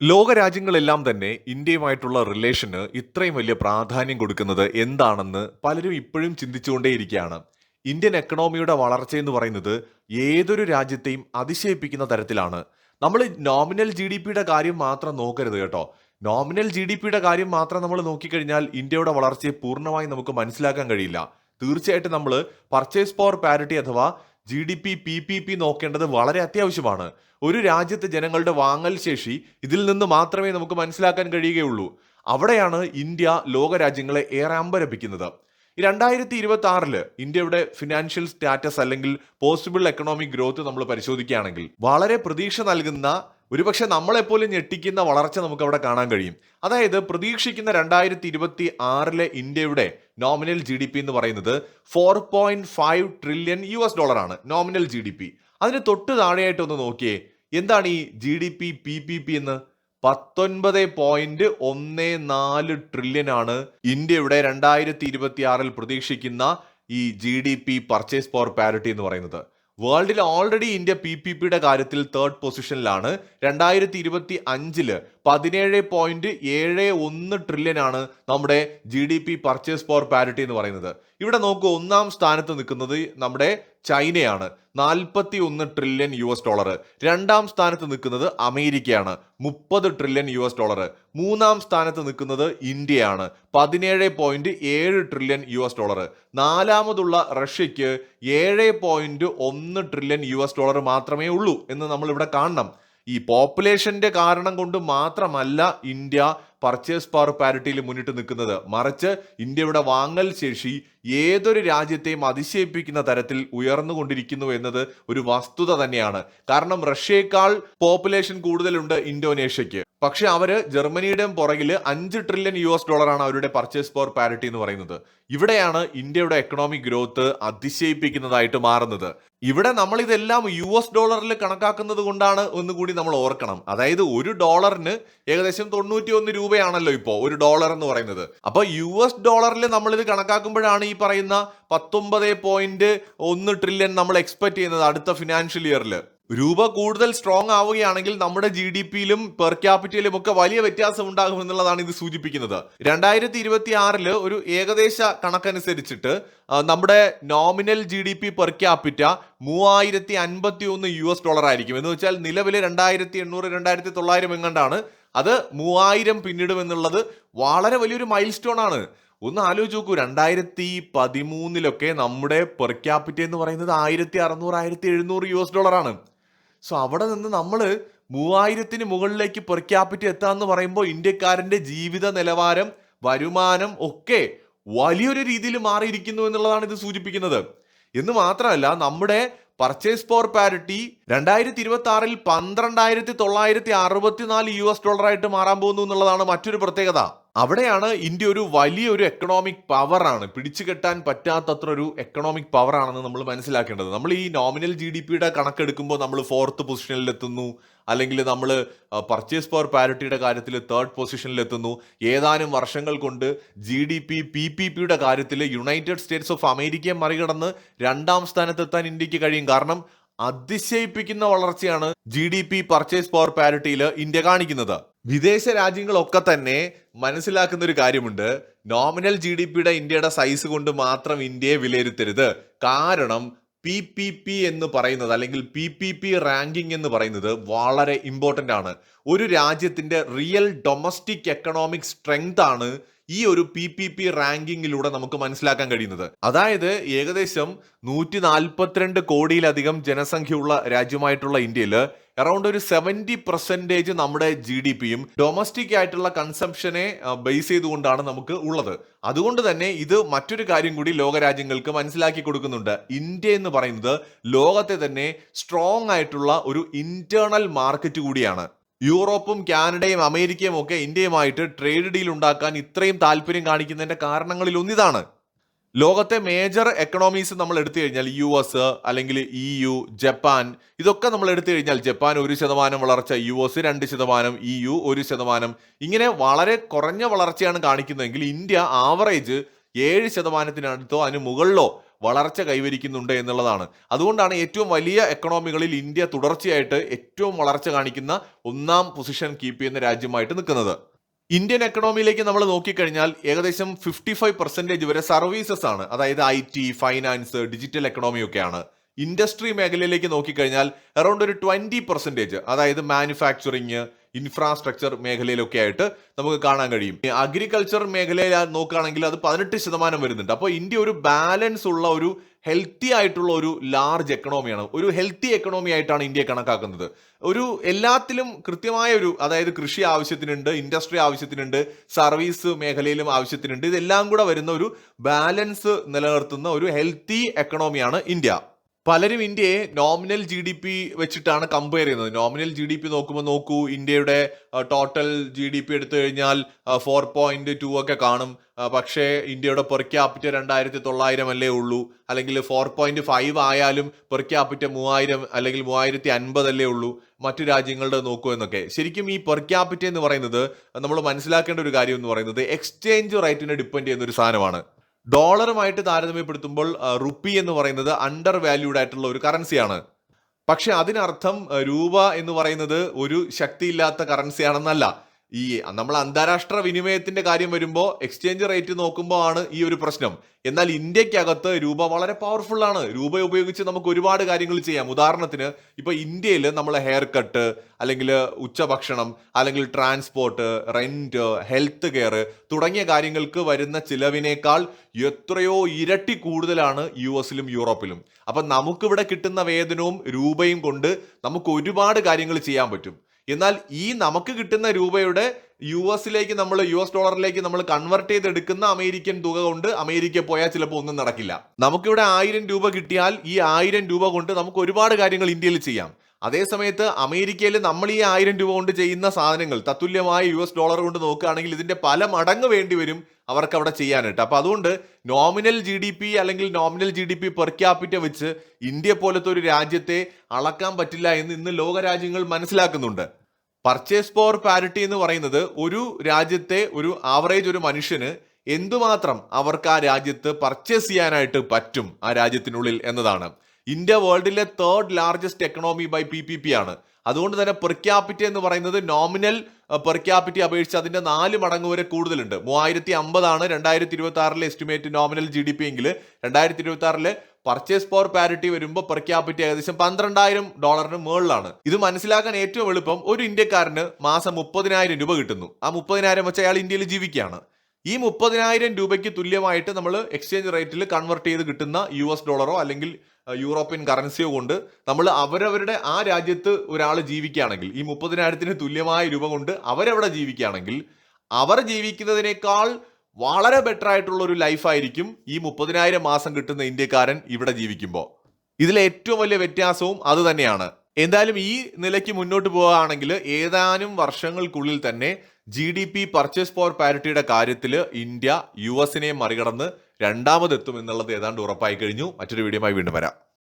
ലോകരാജ്യങ്ങളെല്ലാം തന്നെ ഇന്ത്യയുമായിട്ടുള്ള റിലേഷന് ഇത്രയും വലിയ പ്രാധാന്യം കൊടുക്കുന്നത് എന്താണെന്ന് പലരും ഇപ്പോഴും ചിന്തിച്ചുകൊണ്ടേയിരിക്കുകയാണ്. ഇന്ത്യൻ എക്കണോമിയുടെ വളർച്ച എന്ന് പറയുന്നത് ഏതൊരു രാജ്യത്തെയും അതിശയിപ്പിക്കുന്ന തരത്തിലാണ്. നമ്മൾ നോമിനൽ ജി ഡി പിയുടെ കാര്യം മാത്രം നോക്കരുത് കേട്ടോ. നോമിനൽ ജി ഡി പിയുടെ കാര്യം മാത്രം നമ്മൾ നോക്കിക്കഴിഞ്ഞാൽ ഇന്ത്യയുടെ വളർച്ചയെ പൂർണമായി നമുക്ക് മനസ്സിലാക്കാൻ കഴിയില്ല. തീർച്ചയായിട്ടും നമ്മൾ പർച്ചേസ് പവർ പാരിറ്റി അഥവാ G D P P P P നോക്കേണ്ടത് വളരെ അത്യാവശ്യമാണ്. ഒരു രാജ്യത്തെ ജനങ്ങളുടെ വാങ്ങൽ ശേഷി ഇതിൽ നിന്ന് മാത്രമേ നമുക്ക് മനസ്സിലാക്കാൻ കഴിയുകയുള്ളൂ. അവിടെയാണ് ഇന്ത്യ ലോകരാജ്യങ്ങളെ ഏറെ അമ്പരപ്പിക്കുന്നത്. രണ്ടായിരത്തി ഇരുപത്തി ആറിൽ ഇന്ത്യയുടെ ഫിനാൻഷ്യൽ സ്റ്റാറ്റസ് അല്ലെങ്കിൽ പോസിബിൾ എക്കണോമിക് ഗ്രോത്ത് നമ്മൾ പരിശോധിക്കുകയാണെങ്കിൽ വളരെ പ്രതീക്ഷ നൽകുന്ന ഒരുപക്ഷെ നമ്മളെപ്പോലും ഞെട്ടിക്കുന്ന വളർച്ച നമുക്ക് അവിടെ കാണാൻ കഴിയും. അതായത് പ്രതീക്ഷിക്കുന്ന രണ്ടായിരത്തി ഇരുപത്തി ആറിലെ ഇന്ത്യയുടെ നോമിനൽ ജി ഡി പി എന്ന് പറയുന്നത് four point five trillion U S dollar ആണ് നോമിനൽ ജി ഡി പി അതിന് തൊട്ട് താഴെയായിട്ട് ഒന്ന് നോക്കിയേ എന്താണ് ഈ G D P P P P എന്ന്? പത്തൊൻപത് പോയിന്റ് ഒന്ന് നാല് ട്രില്യൺ ആണ് ഇന്ത്യയുടെ രണ്ടായിരത്തി ഇരുപത്തി ആറിൽ പ്രതീക്ഷിക്കുന്ന ഈ G D P purchase power parity എന്ന് പറയുന്നത്. വേൾഡിൽ ഓൾറെഡി ഇന്ത്യ പി പി പിയുടെ കാര്യത്തിൽ തേർഡ് പൊസിഷനിലാണ് രണ്ടായിരത്തി ഇരുപത്തി അഞ്ചിൽ പതിനേഴ് പോയിന്റ് ഏഴ് ഒന്ന് ട്രില്യൻ ആണ് നമ്മുടെ G D P purchase power parity എന്ന് പറയുന്നത്. ഇവിടെ നോക്കൂ ഒന്നാം സ്ഥാനത്ത് നിൽക്കുന്നത് നമ്മുടെ ചൈനയാണ്. നാൽപ്പത്തി ഒന്ന് ട്രില്യൺ യു എസ് ഡോളർ രണ്ടാം സ്ഥാനത്ത് നിൽക്കുന്നത് അമേരിക്കയാണ്. മുപ്പത് ട്രില്യൺ യു എസ് ഡോളർ മൂന്നാം സ്ഥാനത്ത് നിൽക്കുന്നത് ഇന്ത്യയാണ്. പതിനേഴ് പോയിന്റ് ഏഴ് ട്രില്യൺ യു എസ് ഡോളർ നാലാമതുള്ള റഷ്യയ്ക്ക് ഏഴ് പോയിന്റ് ഒന്ന് ട്രില്യൺ യു എസ് ഡോളർ മാത്രമേ ഉള്ളൂ എന്ന് നമ്മൾ ഇവിടെ കാണണം. ഈ പോപ്പുലേഷന്റെ കാരണം കൊണ്ട് മാത്രമല്ല ഇന്ത്യ പർച്ചേസ് പവർ പാരിറ്റിയിൽ മുന്നിട്ട് നിൽക്കുന്നത്. മറിച്ച് ഇന്ത്യയുടെ വാങ്ങൽ ശേഷി ഏതൊരു രാജ്യത്തെയും അതിശയിപ്പിക്കുന്ന തരത്തിൽ ഉയർന്നുകൊണ്ടിരിക്കുന്നു എന്നത് ഒരു വസ്തുത തന്നെയാണ്. കാരണം റഷ്യയേക്കാൾ പോപ്പുലേഷൻ കൂടുതലുണ്ട് ഇന്തോനേഷ്യക്ക് പക്ഷെ അവർ ജർമ്മനിയുടെയും പുറകിൽ അഞ്ച് ട്രില്യൺ യു എസ് ഡോളറാണ് അവരുടെ പർച്ചേസ് പവർ പാരിറ്റി എന്ന് പറയുന്നത്. ഇവിടെയാണ് ഇന്ത്യയുടെ എക്കണോമിക് ഗ്രോത്ത് അതിശയിപ്പിക്കുന്നതായിട്ട് മാറുന്നത്. ഇവിടെ നമ്മൾ ഇതെല്ലാം യു എസ് ഡോളറിൽ കണക്കാക്കുന്നത് കൊണ്ടാണ് ഒന്നുകൂടി നമ്മൾ ഓർക്കണം. അതായത് ഒരു ഡോളറിന് ഏകദേശം തൊണ്ണൂറ്റി ഒന്ന് രൂപയാണല്ലോ ഇപ്പോൾ ഒരു ഡോളർ എന്ന് പറയുന്നത്. അപ്പോൾ യു എസ് ഡോളറിൽ നമ്മൾ ഇത് കണക്കാക്കുമ്പോഴാണ് ഈ പറയുന്ന പത്തൊമ്പത് പോയിന്റ് ഒന്ന് ട്രില്യൺ നമ്മൾ എക്സ്പെക്ട് ചെയ്യുന്നത് അടുത്ത ഫിനാൻഷ്യൽ ഇയറിൽ രൂപ കൂടുതൽ സ്ട്രോങ് ആവുകയാണെങ്കിൽ നമ്മുടെ ജി ഡി പിയിലും പെർ ക്യാപിറ്റയിലും ഒക്കെ വലിയ വ്യത്യാസം ഉണ്ടാകും എന്നുള്ളതാണ് ഇത് സൂചിപ്പിക്കുന്നത്. രണ്ടായിരത്തി ഇരുപത്തി ആറിൽ ഒരു ഏകദേശ കണക്കനുസരിച്ചിട്ട് നമ്മുടെ nominal G D P per capita മൂവായിരത്തി അൻപത്തി ഒന്ന് യു എസ് ഡോളർ ആയിരിക്കും. എന്ന് വെച്ചാൽ നിലവിലെ രണ്ടായിരത്തി എണ്ണൂറ് രണ്ടായിരത്തി തൊള്ളായിരം എങ്ങാണ്ടാണ് അത് മൂവായിരം പിന്നിടും എന്നുള്ളത് വളരെ വലിയൊരു മൈൽ സ്റ്റോൺ ആണ്. ഒന്ന് ആലോചിച്ച് നോക്കൂ രണ്ടായിരത്തി പതിമൂന്നിലൊക്കെ നമ്മുടെ പെർ ക്യാപിറ്റ എന്ന് പറയുന്നത് ആയിരത്തി അറുന്നൂറ് ആയിരത്തി എഴുന്നൂറ് യു എസ് ഡോളർ ആണ്. സോ അവിടെ നിന്ന് നമ്മൾ മൂവായിരത്തിന് മുകളിലേക്ക് പെർ ക്യാപിറ്റ എത്താന്ന് പറയുമ്പോൾ ഇന്ത്യക്കാരന്റെ ജീവിത നിലവാരം വരുമാനം ഒക്കെ വലിയൊരു രീതിയിൽ മാറിയിരിക്കുന്നു എന്നുള്ളതാണ് ഇത് സൂചിപ്പിക്കുന്നത്. എന്ന് മാത്രമല്ല നമ്മുടെ പർച്ചേസ് ഫോർ പാരിറ്റി രണ്ടായിരത്തി ഇരുപത്തി ആറിൽ പന്ത്രണ്ടായിരത്തി തൊള്ളായിരത്തി അറുപത്തിനാല് യു എസ് ഡോളറായിട്ട് മാറാൻ പോകുന്നു എന്നുള്ളതാണ് മറ്റൊരു പ്രത്യേകത. അവിടെയാണ് ഇന്ത്യ ഒരു വലിയൊരു എക്കണോമിക് പവറാണ് പിടിച്ചു കെട്ടാൻ പറ്റാത്തത്ര ഒരു എക്കണോമിക് പവറാണെന്ന് നമ്മൾ മനസ്സിലാക്കേണ്ടത്. നമ്മൾ ഈ നോമിനൽ ജി ഡി പിയുടെ കണക്കെടുക്കുമ്പോൾ നമ്മൾ ഫോർത്ത് പൊസിഷനിൽ എത്തുന്നു. അല്ലെങ്കിൽ നമ്മൾ പർച്ചേസ് പവർ പാരിറ്റിയുടെ കാര്യത്തിൽ തേർഡ് പൊസിഷനിൽ എത്തുന്നു. ഏതാനും വർഷങ്ങൾ കൊണ്ട് G D P P P പിയുടെ കാര്യത്തിൽ യുണൈറ്റഡ് സ്റ്റേറ്റ്സ് ഓഫ് അമേരിക്കയെ മറികടന്ന് രണ്ടാം സ്ഥാനത്തെത്താൻ ഇന്ത്യയ്ക്ക് കഴിയും. കാരണം അതിശയിപ്പിക്കുന്ന വളർച്ചയാണ് G D P purchase power പാരിറ്റിയിൽ India കാണിക്കുന്നത്. വിദേശ രാജ്യങ്ങളൊക്കെ തന്നെ മനസ്സിലാക്കുന്ന ഒരു കാര്യമുണ്ട് നോമിനൽ ജി ഡി പിയുടെ ഇന്ത്യയുടെ സൈസ് കൊണ്ട് മാത്രം ഇന്ത്യയെ വിലയിരുത്തരുത്. കാരണം പി പി പി എന്ന് പറയുന്നത് അല്ലെങ്കിൽ പി പി പി റാങ്കിങ് എന്ന് പറയുന്നത് വളരെ ഇമ്പോർട്ടന്റ് ആണ്. ഒരു രാജ്യത്തിന്റെ റിയൽ ഡൊമസ്റ്റിക് എക്കണോമിക് സ്ട്രെങ്ത് ആണ് ഈ ഒരു പി പി പി റാങ്കിങ്ങിലൂടെ നമുക്ക് മനസ്സിലാക്കാൻ കഴിയുന്നത്. അതായത് ഏകദേശം നൂറ്റി നാൽപ്പത്തിരണ്ട് കോടിയിലധികം ജനസംഖ്യയുള്ള രാജ്യമായിട്ടുള്ള ഇന്ത്യയിൽ അറൗണ്ട് ഒരു സെവന്റി പെർസെന്റേജ് നമ്മുടെ ജി ഡി പിയും ഡൊമസ്റ്റിക് ആയിട്ടുള്ള കൺസംഷനെ ബേസ് ചെയ്തുകൊണ്ടാണ് നമുക്ക് ഉള്ളത്. അതുകൊണ്ട് തന്നെ ഇത് മറ്റൊരു കാര്യം കൂടി ലോകരാജ്യങ്ങൾക്ക് മനസ്സിലാക്കി കൊടുക്കുന്നുണ്ട്. ഇന്ത്യ എന്ന് പറയുന്നത് ലോകത്തെ തന്നെ സ്ട്രോങ് ആയിട്ടുള്ള ഒരു ഇന്റേണൽ മാർക്കറ്റ് കൂടിയാണ്. യൂറോപ്പും കാനഡയും അമേരിക്കയും ഒക്കെ ഇന്ത്യയുമായിട്ട് ട്രേഡ് ഡീൽ ഉണ്ടാക്കാൻ ഇത്രയും താല്പര്യം കാണിക്കുന്നതിന്റെ കാരണങ്ങളിൽ ഒന്നിതാണ് ലോകത്തെ മേജർ എക്കണോമീസ് നമ്മൾ എടുത്തു കഴിഞ്ഞാൽ യു എസ് അല്ലെങ്കിൽ ഇ യു ജപ്പാൻ ഇതൊക്കെ നമ്മൾ എടുത്തു കഴിഞ്ഞാൽ ജപ്പാൻ ഒരു ശതമാനം വളർച്ച യു എസ് രണ്ട് ശതമാനം ഇ യു ഒരു ശതമാനം. ഇങ്ങനെ വളരെ കുറഞ്ഞ വളർച്ചയാണ് കാണിക്കുന്നതെങ്കിൽ ഇന്ത്യ ആവറേജ് ഏഴ് ശതമാനത്തിനടുത്തോ അതിന് മുകളിലോ വളർച്ച കൈവരിക്കുന്നുണ്ട് എന്നുള്ളതാണ്. അതുകൊണ്ടാണ് ഏറ്റവും വലിയ എക്കണോമികളിൽ ഇന്ത്യ തുടർച്ചയായിട്ട് ഏറ്റവും വളർച്ച കാണിക്കുന്ന ഒന്നാം പൊസിഷൻ കീപ്പ് ചെയ്യുന്ന രാജ്യമായിട്ട് നിൽക്കുന്നത്. ഇന്ത്യൻ എക്കണോമിയിലേക്ക് നമ്മൾ നോക്കിക്കഴിഞ്ഞാൽ ഏകദേശം ഫിഫ്റ്റി ഫൈവ് പെർസെന്റേജ് വരെ സർവീസസ് ആണ്. അതായത് I T finance digital economy ഒക്കെയാണ്. ഇൻഡസ്ട്രി മേഖലയിലേക്ക് നോക്കിക്കഴിഞ്ഞാൽ അറൌണ്ട് ഒരു ട്വന്റി പെർസെന്റേജ് അതായത് മാനുഫാക്ചറിങ് ഇൻഫ്രാസ്ട്രക്ചർ മേഖലയിലൊക്കെ ആയിട്ട് നമുക്ക് കാണാൻ കഴിയും. അഗ്രികൾച്ചർ മേഖലയിൽ നോക്കുകയാണെങ്കിൽ അത് പതിനെട്ട് ശതമാനം വരുന്നുണ്ട്. അപ്പോൾ ഇന്ത്യ ഒരു ബാലൻസ് ഉള്ള ഒരു ഹെൽത്തി ആയിട്ടുള്ള ഒരു ലാർജ് എക്കണോമിയാണ് ഒരു ഹെൽത്തി എക്കണോമി ആയിട്ടാണ് ഇന്ത്യ കണക്കാക്കുന്നത്. ഒരു എല്ലാത്തിലും കൃത്യമായ ഒരു അതായത് കൃഷി ആവശ്യത്തിനുണ്ട് ഇൻഡസ്ട്രി ആവശ്യത്തിനുണ്ട് സർവീസ് മേഖലയിലും ആവശ്യത്തിനുണ്ട്. ഇതെല്ലാം കൂടെ വരുന്ന ഒരു ബാലൻസ് നിലനിർത്തുന്ന ഒരു ഹെൽത്തി എക്കണോമിയാണ് ഇന്ത്യ. പലരും ഇന്ത്യയെ നോമിനൽ ജി ഡി പി വെച്ചിട്ടാണ് കമ്പയർ ചെയ്യുന്നത്. നോമിനൽ ജി ഡി പി നോക്കുമ്പോൾ നോക്കൂ ഇന്ത്യയുടെ ടോട്ടൽ ജി ഡി പി എടുത്തു കഴിഞ്ഞാൽ ഫോർ പോയിന്റ് ടു ഒക്കെ കാണും. പക്ഷേ ഇന്ത്യയുടെ പെർ ക്യാപിറ്റ രണ്ടായിരത്തി തൊള്ളായിരം അല്ലേ ഉള്ളൂ? അല്ലെങ്കിൽ ഫോർ പോയിന്റ് ഫൈവ് ആയാലും പെർ ക്യാപിറ്റ മൂവായിരം അല്ലെങ്കിൽ മൂവായിരത്തി അൻപത് അല്ലേ ഉള്ളൂ? മറ്റു രാജ്യങ്ങളുടെ നോക്കൂ എന്നൊക്കെ. ശരിക്കും ഈ പെർ ക്യാപിറ്റ എന്ന് പറയുന്നത് നമ്മൾ മനസ്സിലാക്കേണ്ട ഒരു കാര്യം എന്ന് പറയുന്നത് എക്സ്ചേഞ്ച് റേറ്റിനെ ഡിപ്പെൻഡ് ചെയ്യുന്ന ഒരു സാധനമാണ്. ഡോളറുമായിട്ട് താരതമ്യപ്പെടുത്തുമ്പോൾ റുപ്പി എന്ന് പറയുന്നത് അണ്ടർ വാല്യൂഡ് ആയിട്ടുള്ള ഒരു കറൻസിയാണ് പക്ഷെ അതിനർത്ഥം രൂപ എന്ന് പറയുന്നത് ഒരു ശക്തിയില്ലാത്ത കറൻസിയാണെന്നല്ല ഈ നമ്മൾ അന്താരാഷ്ട്ര വിനിമയത്തിന്റെ കാര്യം വരുമ്പോൾ എക്സ്ചേഞ്ച് റേറ്റ് നോക്കുമ്പോൾ ആണ് ഈ ഒരു പ്രശ്നം. എന്നാൽ ഇന്ത്യക്കകത്ത് രൂപ വളരെ പവർഫുൾ ആണ്. രൂപ ഉപയോഗിച്ച് നമുക്ക് ഒരുപാട് കാര്യങ്ങൾ ചെയ്യാം. ഉദാഹരണത്തിന് ഇപ്പൊ ഇന്ത്യയിൽ നമ്മൾ ഹെയർ കട്ട് അല്ലെങ്കിൽ ഉച്ചഭക്ഷണം അല്ലെങ്കിൽ ട്രാൻസ്പോർട്ട് റെന്റ് ഹെൽത്ത് കെയർ തുടങ്ങിയ കാര്യങ്ങൾക്ക് വരുന്ന ചിലവിനേക്കാൾ എത്രയോ ഇരട്ടി കൂടുതലാണ് യു എസിലും യൂറോപ്പിലും. അപ്പൊ നമുക്കിവിടെ കിട്ടുന്ന വേതനവും രൂപയും കൊണ്ട് നമുക്ക് ഒരുപാട് കാര്യങ്ങൾ ചെയ്യാൻ പറ്റും. എന്നാൽ ഈ നമുക്ക് കിട്ടുന്ന രൂപയുടെ യു എസിലേക്ക് നമ്മൾ യു എസ് ഡോളറിലേക്ക് നമ്മൾ കൺവെർട്ട് ചെയ്തെടുക്കുന്ന അമേരിക്കൻ തുക കൊണ്ട് അമേരിക്ക പോയാൽ ചിലപ്പോൾ ഒന്നും നടക്കില്ല. നമുക്കിവിടെ ആയിരം രൂപ കിട്ടിയാൽ ഈ ആയിരം രൂപ കൊണ്ട് നമുക്ക് ഒരുപാട് കാര്യങ്ങൾ ഇന്ത്യയിൽ ചെയ്യാം. അതേ സമയത്ത് അമേരിക്കയിൽ നമ്മൾ ഈ ആയിരം രൂപ കൊണ്ട് ചെയ്യുന്ന സാധനങ്ങൾ തത്തുല്യമായ യു എസ് ഡോളർ കൊണ്ട് നോക്കുകയാണെങ്കിൽ ഇതിന്റെ പല മടങ്ങ് വേണ്ടി വരും അവർക്ക് അവിടെ ചെയ്യാനായിട്ട്. അപ്പൊ അതുകൊണ്ട് നോമിനൽ ജി ഡി പി അല്ലെങ്കിൽ nominal G D P per capita വെച്ച് ഇന്ത്യ പോലത്തെ ഒരു രാജ്യത്തെ അളക്കാൻ പറ്റില്ല എന്ന് ഇന്ന് ലോകരാജ്യങ്ങൾ മനസ്സിലാക്കുന്നുണ്ട്. പർച്ചേസ് പവർ പാരിറ്റി എന്ന് പറയുന്നത് ഒരു രാജ്യത്തെ ഒരു ആവറേജ് ഒരു മനുഷ്യന് എന്തുമാത്രം അവർക്ക് ആ രാജ്യത്ത് പർച്ചേസ് ചെയ്യാനായിട്ട് പറ്റും ആ രാജ്യത്തിനുള്ളിൽ എന്നതാണ്. India വേൾഡിലെ third largest economy by P P P ആണ്. അതുകൊണ്ട് തന്നെ പെർ ക്യാപിറ്റ എന്ന് പറയുന്നത് നോമിനൽ പെർ ക്യാപിറ്റ അപേക്ഷിച്ച് അതിന്റെ നാല് മടങ്ങ് വരെ കൂടുതലുണ്ട്. മൂവായിരത്തി അമ്പതാണ് രണ്ടായിരത്തി ഇരുപത്തി ആറിലെ estimate nominal G D P എങ്കിൽ രണ്ടായിരത്തി ഇരുപത്തി ആറിലെ പർച്ചേസ് പവർ പാരിറ്റി വരുമ്പോൾ പെർ ക്യാപിറ്റ ഏകദേശം പന്ത്രണ്ടായിരം ഡോളറിന് മുകളിലാണ്. ഇത് മനസ്സിലാക്കാൻ ഏറ്റവും എളുപ്പം ഒരു ഇന്ത്യക്കാരന് മാസം മുപ്പതിനായിരം രൂപ കിട്ടുന്നു. ആ മുപ്പതിനായിരം വെച്ച് അയാൾ ഇന്ത്യയിൽ ജീവിക്കുകയാണ്. ഈ മുപ്പതിനായിരം രൂപയ്ക്ക് തുല്യമായിട്ട് നമ്മൾ എക്സ്ചേഞ്ച് റേറ്റിൽ കൺവെർട്ട് ചെയ്ത് കിട്ടുന്ന യു എസ് ഡോളറോ അല്ലെങ്കിൽ യൂറോപ്യൻ കറൻസിയോ കൊണ്ട് നമ്മൾ അവരവരുടെ ആ രാജ്യത്ത് ഒരാൾ ജീവിക്കുകയാണെങ്കിൽ ഈ മുപ്പതിനായിരത്തിന് തുല്യമായ രൂപ കൊണ്ട് അവരവിടെ ജീവിക്കുകയാണെങ്കിൽ അവർ ജീവിക്കുന്നതിനേക്കാൾ വളരെ ബെറ്റർ ആയിട്ടുള്ള ഒരു ലൈഫായിരിക്കും ഈ മുപ്പതിനായിരം മാസം കിട്ടുന്ന ഇന്ത്യക്കാരൻ ഇവിടെ ജീവിക്കുമ്പോൾ ഇതിലെ ഏറ്റവും വലിയ വ്യത്യാസവും അത് തന്നെയാണ്. എന്തായാലും ഈ നിലയ്ക്ക് മുന്നോട്ട് പോവുകയാണെങ്കിൽ ഏതാനും വർഷങ്ങൾക്കുള്ളിൽ തന്നെ G D P purchase power പാരിറ്റിയുടെ കാര്യത്തിൽ ഇന്ത്യ യു എസിനെ മറികടന്ന് രണ്ടാമതെത്തും എന്നുള്ളത് ഏതാണ്ട് ഉറപ്പായി കഴിഞ്ഞു. മറ്റൊരു വീഡിയോയുമായി വീണ്ടും വരാം.